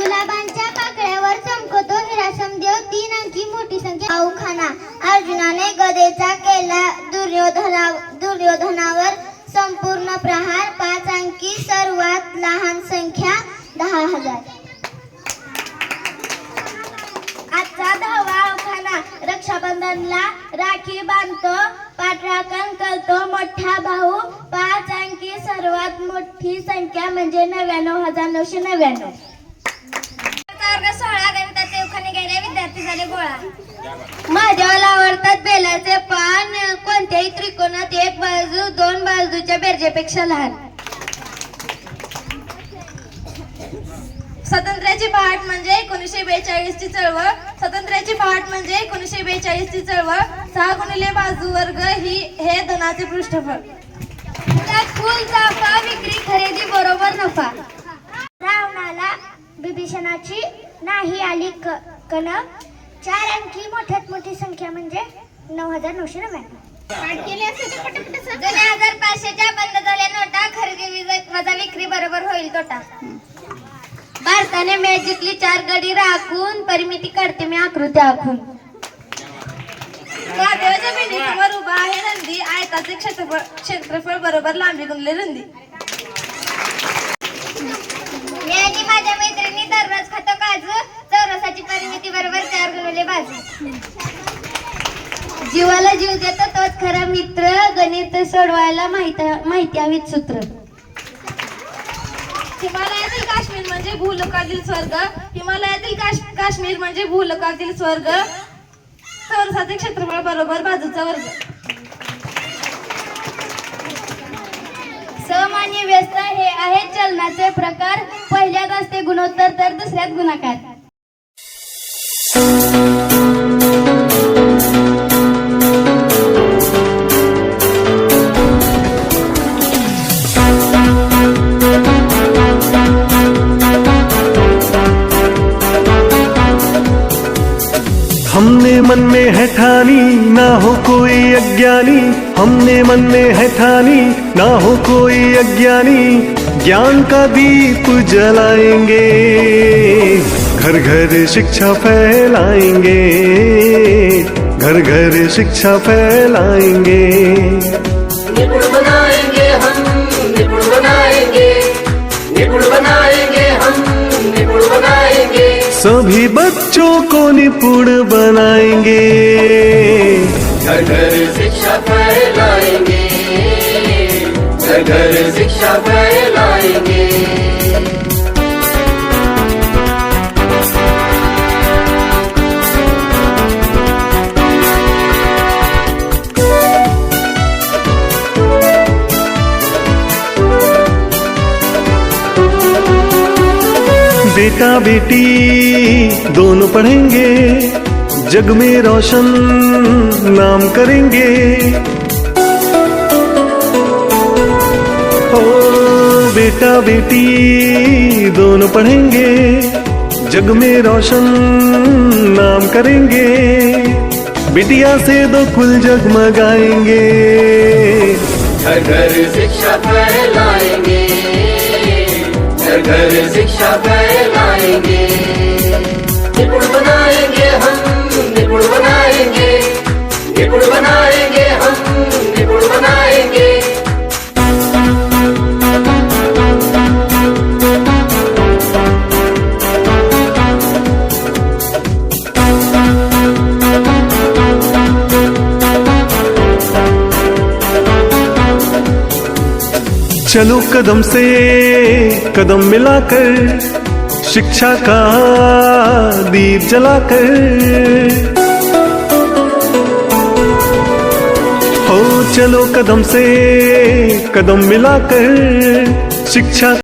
गुलाबांच्या पाकळ्यावर चमकतो निरासम देव तीन अंकी मोठी संख्या. खाना अर्जुनाने गदेचा केला दुर्योधना दुर्योधनावर संपूर्ण प्रहार. पाच अंकी सर्वात लहान संख्या दहा हजार. आजचा दहावा अवखाना रक्षाबंधनला राखी बांधतो. पाठराखण करतो मोठा भाऊ. पाच अंकी सर्वात मोठी संख्या म्हणजे नव्याण्णव हजार नऊशे नव्याण्णव. वर्ग सोळा गणिताचे उखाणे गेले विद्यार्थी झाले गोळा. माझ्याला आवडतात बेलाचे पान. कोणत्याही त्रिकोणात एक बाजू दोन बाजूच्या बेरजेपेक्षा लहान. स्वातंत्र्याची पहाट म्हणजे एकोणीसशे बेचाळीस ची चळवळ. स्वातंत्र्याची पहाट म्हणजे एकोणीसशे बेचाळीस ची चळवळ. सहा गुणिले बाजू वर्ग ही हे धनाचे पृष्ठफळ. फुल चाफा विक्री खरेदी बरोबर नफा. रावणाला बिभीषणाची नाही आली क चार अंकी मोठ्यात मोठी संख्या म्हणजे नऊ हजार नऊशे नव्याण्णव. जुन्या हजार पाचशेच्या बंद झाल्या नोटा खरेदी विज- विक्री बरोबर होईल तोटा. भारताने मॅच जिंकली चार गडी राखून परिमिती काढते मी आकृती आखून. उभा आहे नंदी. आयताचे क्षेत्रफळ क्षेत्रफळ बरोबर लांबी गुणले रुंदी मी आणि माझ्या मैत्रिणी दररोज खातो काजू चौरसाची परिमिती बरोबर चार गुणवले बाजू जीवाला जीव देतो तोच खरा मित्र गणित सोडवायला माहीत माहिती हवीत सूत्र. हिमालयातील काश्मीर म्हणजे भूलोकातील स्वर्ग. हिमालयातील काश- काश्मीर म्हणजे भूलोकातील स्वर्ग. चौरसाचे क्षेत्रफळ बरोबर बाजूचा वर्ग. सम आणि व्यस्त हे आहेत चलनाचे प्रकार. पहिल्यात असते गुणोत्तर तर दुसऱ्यात गुणाकार. हमने मन में है ठानी ना हो कोई अज्ञानी। हमने मन में है ठानी ना हो कोई अज्ञानी। ज्ञान का दीप जलाएँगे घर घर शिक्षा फैलाएँगे घर घर शिक्षा फैलाएँगे। निपुण बनाएँगे हम निपुण बनाएँगे निपुण बनाएँगे हम निपुण बनाएँगे। सभी बच्चों को निपुण बनाएँगे। घर शिक्षा फैलाएँगे। घर शिक्षा फैलाएँगे। बेटा बेटी दोनों पढ़ेंगे। जग में रोशन नाम करेंगे। ओ, बेटा बेटी, दोनों पढ़ेंगे। जग में रोशन नाम करेंगे। बिटिया से दो कुल जगमगाएँगे घर घर शिक्षा फैलाएँगे। घर घर शिक्षा फैलाएँगे। बनाएँगे हम। चलो कदम से, कदम मिलाकर, शिक्षा का दीप जलाकर। हो चलो कदम से, कदम मिलाकर, शिक्षा